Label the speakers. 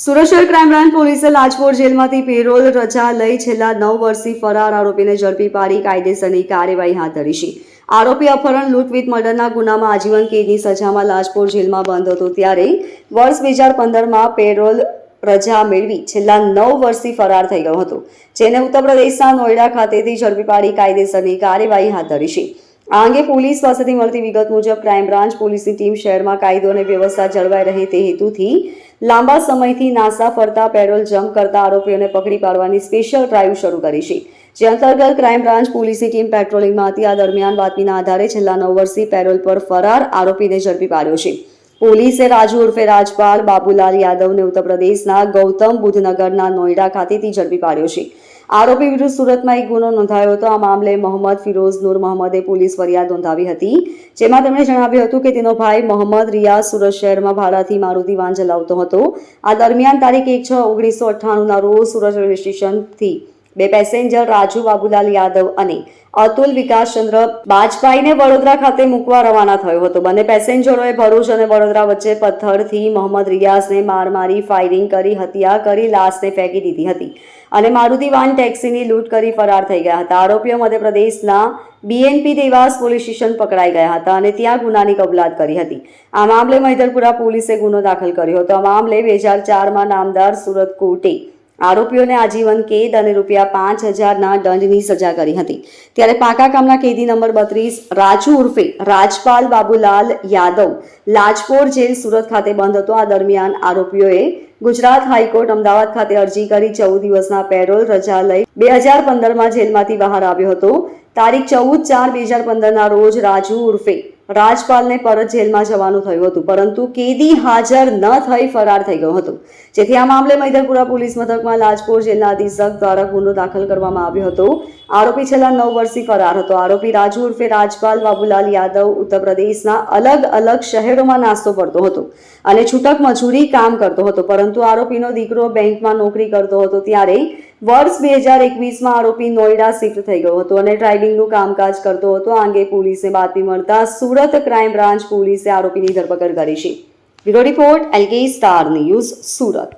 Speaker 1: Surat crime branch પોલીસે લાજપોર જેલમાંથી parole રજા લઈ છેલ્લા નવ વર્ષથી ફરાર આરોપીને ઝડપી પાડી કાયદેસરની કાર્યવાહી હાથ ધરી છે. આરોપી અપહરણ લૂંટ વિથ મર્ડરના ગુનામાં આજીવન કેદની સજામાં લાજપોર જેલમાં બંધ હતો ત્યારે વર્ષ બે હજાર પંદરમાં પેરોલ રજા મેળવી છેલ્લા નવ વર્ષથી ફરાર થઈ ગયો હતો, જેને ઉત્તર પ્રદેશના નોઈડા ખાતેથી ઝડપી પાડી કાયદેસરની કાર્યવાહી હાથ ધરી છે. આ અંગે પોલીસ પાસેથી મળતી વિગત મુજબ ક્રાઇમ બ્રાન્ચ પોલીસની ટીમ શહેરમાં કાયદો અને વ્યવસ્થા જળવાઈ રહે તે હેતુથી લાંબા સમયથી નાસા ફરતા પેરોલ જમ્પ કરતા આરોપીઓને પકડી પાડવાની સ્પેશિયલ ડ્રાઈવ શરૂ કરી છે. જે અંતર્ગત ક્રાઇમ બ્રાન્ચ પોલીસની ટીમ પેટ્રોલિંગમાં હતી. આ દરમિયાન બાતમીના આધારે છેલ્લા નવ વર્ષથી પેરોલ પર ફરાર આરોપીને ઝડપી પાડ્યો છે. પોલીસે રાજુ ઉર્ફે રાજપાલ, બાબુલાલ યાદવને ઉત્તર પ્રદેશના ગૌતમ બુધનગરના નોઈડા ખાતેથી ઝડપી પાડ્યો છે. આરોપી વિરુદ્ધ સુરતમાં એક ગુનો નોંધાયો હતો. આ મામલે મોહમ્મદ ફિરોઝ નૂર મોહમ્મદે પોલીસ ફરિયાદ નોંધાવી હતી, જેમાં તેમણે જણાવ્યું હતું કે તેનો ભાઈ મોહમ્મદ રિયાઝ સુરત શહેરમાં ભાડાથી મારુતિ વાન ચલાવતો હતો. આ દરમિયાન તારીખ એક છ ઓગણીસો અઠ્ઠાણુંના રોજ સુરત રેલવે સ્ટેશનથી બે પેસેન્જર રાજુ બાબુલાલ યાદવ અને અતુલ વિકાસચંદ્ર બાજપાઈને વડોદરા ખાતે મૂકવા રવાના થયો હતો. બંને પેસેન્જરોએ ભરૂચ અને વડોદરા વચ્ચે પથ્થરથી મોહમ્મદ રિયાઝને માર મારી ફાયરિંગ કરી, હત્યા કરી, લાશને ફેંકી દીધી હતી અને મારુતિ વાન ટેક્સીની લૂંટ કરી ફરાર થઈ ગયા હતા. આરોપીઓ મધ્યપ્રદેશના બીએનપી દેવાસ પોલીસ સ્ટેશન પકડાઈ ગયા હતા અને ત્યાં ગુનાની કબૂલાત કરી હતી. આ મામલે મહિધરપુરા પોલીસે ગુનો દાખલ કર્યો હતો. આ મામલે બે હજાર ચારમાં નામદાર સુરત કોર્ટે આરોપીઓને આજીવન કેદ અને રૂપિયા પાંચ હજારના દંડની સજા કરી હતી. ત્યારે પાકા ગામના કેદી નંબર બત્રીસ, રાજુ ઉર્ફે રાજપાલ બાબુલાલ યાદવ, લાજપોર જેલ સુરત ખાતે બંધ હતો. આ દરમિયાન આરોપીઓએ ગુજરાત હાઈકોર્ટ અમદાવાદ ખાતે અરજી કરી ચૌદ દિવસના પેરોલ રજા લઈ બે હજાર પંદરમાં જેલમાંથી બહાર આવ્યો હતો. તારીખ ચૌદ ચાર બે હજાર પંદરના રોજ રાજુ ઉર્ફે રાજપાલને પરત જેલમાં જવાનું થયું હતું, પરંતુ કેદી હાજર ન થઈ, ફરાર થઈ ગયો હતો. જેથી આ મામલે મૈદરપુરા પોલીસ મથકમાં લાજપોર જેલના અધિક્ષક દ્વારા ગુનો દાખલ કરવામાં આવ્યો હતો. આરોપી છેલ્લા નવ વર્ષથી ફરાર હતો. આરોપી રાજુ ઉર્ફે રાજપાલ બાબુલાલ યાદવ ઉત્તર પ્રદેશના અલગ અલગ શહેરોમાં નાસ્તો કરતો હતો અને છૂટક મજૂરી કામ કરતો હતો. પરંતુ આરોપીનો દીકરો બેંકમાં નોકરી કરતો હતો ત્યારે વર્ષ બે હજાર એકવીસમાં આરોપી નોઈડા શિફ્ટ થઈ ગયો હતો અને ડ્રાઇવિંગનું કામકાજ કરતો હતો. આ અંગે પોલીસે બાતમી મળતા સુરત ક્રાઇમ બ્રાન્ચ પોલીસે આરોપીની ધરપકડ કરી છે. Bureau report, LK star news Surat.